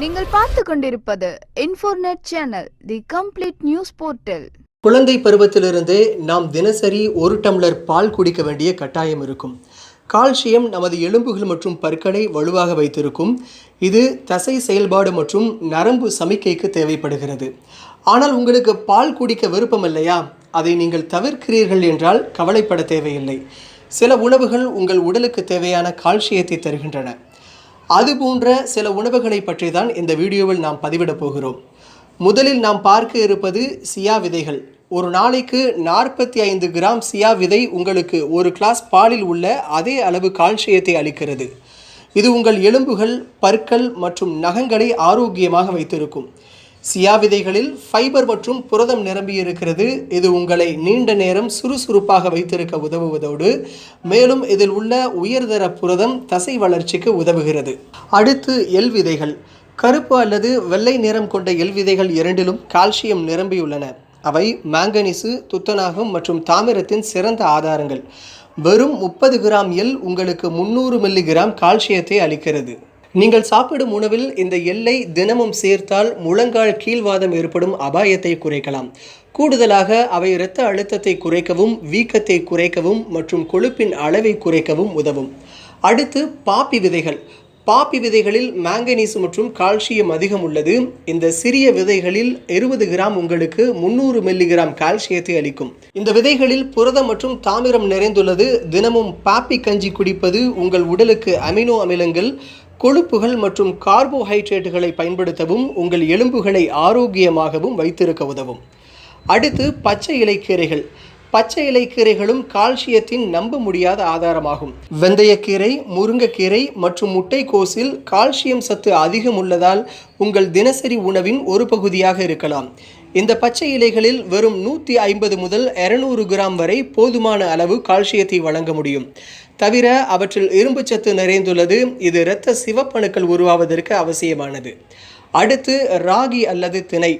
நீங்கள் பார்த்து கொண்டிருப்பது Infornet channel the complete news portal குழந்தை பருவத்திலிருந்தே நாம் தினசரி ஒரு டம்ளர் பால் குடிக்க வேண்டிய கட்டாயம் இருக்கும். கால்சியம் நமது எலும்புகள் மற்றும் பற்களை வலுவாக வைத்திருக்கும். இது தசை செயல்பாடு மற்றும் நரம்பு சமிக்கைக்கு தேவைப்படுகிறது. ஆனால் உங்களுக்கு பால் குடிக்க விருப்பம் இல்லையா? அதை நீங்கள் தவிர்க்கிறீர்கள் என்றால் கவலைப்பட தேவையில்லை. சில உணவுகள் உங்கள் உடலுக்கு தேவையான கால்சியத்தை தருகின்றன. அது போன்ற சில உணவுகளை பற்றி தான் இந்த வீடியோவில் நாம் பதிவிடப் போகிறோம். முதலில் நாம் பார்க்க இருப்பது சியா விதைகள். ஒரு நாளைக்கு நாற்பத்தி ஐந்து கிராம் சியா விதை உங்களுக்கு ஒரு கிளாஸ் பாலில் உள்ள அதே அளவு கால்சியத்தை அளிக்கிறது. இது உங்கள் எலும்புகள் பற்கள் மற்றும் நகங்களை ஆரோக்கியமாக வைத்திருக்கும். சியா விதைகளில் ஃபைபர் மற்றும் புரதம் நிரம்பியிருக்கிறது. இது உங்களை நீண்ட நேரம் சுறுசுறுப்பாக வைத்திருக்க உதவுவதோடு மேலும் இதில் உள்ள உயர்தர புரதம் தசை வளர்ச்சிக்கு உதவுகிறது. அடுத்து எல் விதைகள் கருப்பு அல்லது வெள்ளை நிறம் கொண்ட எல் விதைகள் இரண்டிலும் கால்சியம் நிரம்பியுள்ளன. அவை மாங்கனீசு துத்தநாகம் மற்றும் தாமிரத்தின் சிறந்த ஆதாரங்கள். வெறும் முப்பது கிராம் எல் உங்களுக்கு முந்நூறு மில்லிகிராம் கால்சியத்தை அளிக்கிறது. நீங்கள் சாப்பிடும் உணவில் இந்த எல்லை தினமும் சேர்த்தால் முழங்கால் கீழ்வாதம் ஏற்படும் அபாயத்தை குறைக்கலாம். கூடுதலாக அவை இரத்த அழுத்தத்தை குறைக்கவும் வீக்கத்தை குறைக்கவும் மற்றும் கொழுப்பின் அளவை குறைக்கவும் உதவும். அடுத்து பாப்பி விதைகள். பாப்பி விதைகளில் மேங்கனீஸ் மற்றும் கால்சியம் அதிகம் உள்ளது. இந்த சிறிய விதைகளில் இருபது கிராம் உங்களுக்கு முந்நூறு மில்லிகிராம் கால்சியத்தை அளிக்கும். இந்த விதைகளில் புரதம் மற்றும் தாமிரம் நிறைந்துள்ளது. தினமும் பாப்பி கஞ்சி குடிப்பது உங்கள் உடலுக்கு அமினோ அமிலங்கள் கொழுப்புகள் மற்றும் கார்போஹைட்ரேட்டுகளை பயன்படுத்தவும் உங்கள் எலும்புகளை ஆரோக்கியமாகவும் வைத்திருக்க உதவும். அடுத்து பச்சை இலைக்கீரைகள். பச்சை இலைக்கீரைகளும் கால்சியத்தின் நம்ப முடியாத ஆதாரமாகும். வெந்தயக்கீரை முருங்கைக்கீரை மற்றும் முட்டைக்கோஸில் கால்சியம் சத்து அதிகம் உள்ளதால் உங்கள் தினசரி உணவின் ஒரு பகுதியாக இருக்கலாம். இந்த பச்சை இலைகளில் வெறும் நூற்றி ஐம்பது முதல் இருநூறு கிராம் வரை போதுமான அளவு கால்சியத்தை வழங்க முடியும். தவிர அவற்றில் இரும்புச்சத்து நிறைந்துள்ளது. இது இரத்த சிவப்பணுக்கள் உருவாவதற்கு அவசியமானது. அடுத்து ராகி அல்லது திணை.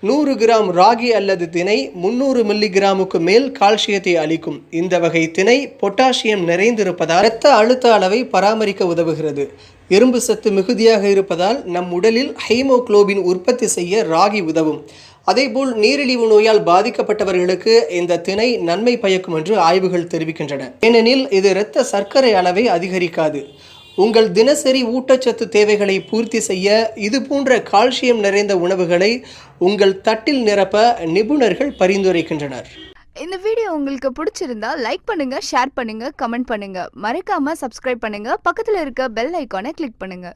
நூறு கிராம் ராகி அல்லது திணை முந்நூறு மில்லிகிராமுக்கு மேல் கால்சியத்தை அளிக்கும். இந்த வகை திணை பொட்டாசியம் நிறைந்திருப்பதால் இரத்த அழுத்த அளவை பராமரிக்க உதவுகிறது. இரும்பு சத்து மிகுதியாக இருப்பதால் நம் உடலில் ஹைமோகுளோபின் உற்பத்தி செய்ய ராகி உதவும். அதேபோல் நீரிழிவு நோயால் பாதிக்கப்பட்டவர்களுக்கு இந்த திணை நன்மை பயக்கும் என்று ஆய்வுகள் தெரிவிக்கின்றன. ஏனெனில் இது இரத்த சர்க்கரை அளவை அதிகரிக்காது. உங்கள் தினசரி ஊட்டச்சத்து தேவைகளை பூர்த்தி செய்ய இது போன்ற கால்சியம் நிறைந்த உணவுகளை உங்கள் தட்டில் நிரப்ப நிபுணர்கள் பரிந்துரைக்கின்றனர். இந்த வீடியோ உங்களுக்கு பிடிச்சிருந்தா லைக் பண்ணுங்க ஷேர் பண்ணுங்க கமெண்ட் பண்ணுங்க. மறக்காம சப்ஸ்கிரைப் பண்ணுங்க. பக்கத்துல இருக்க பெல் ஐக்கானை கிளிக் பண்ணுங்க.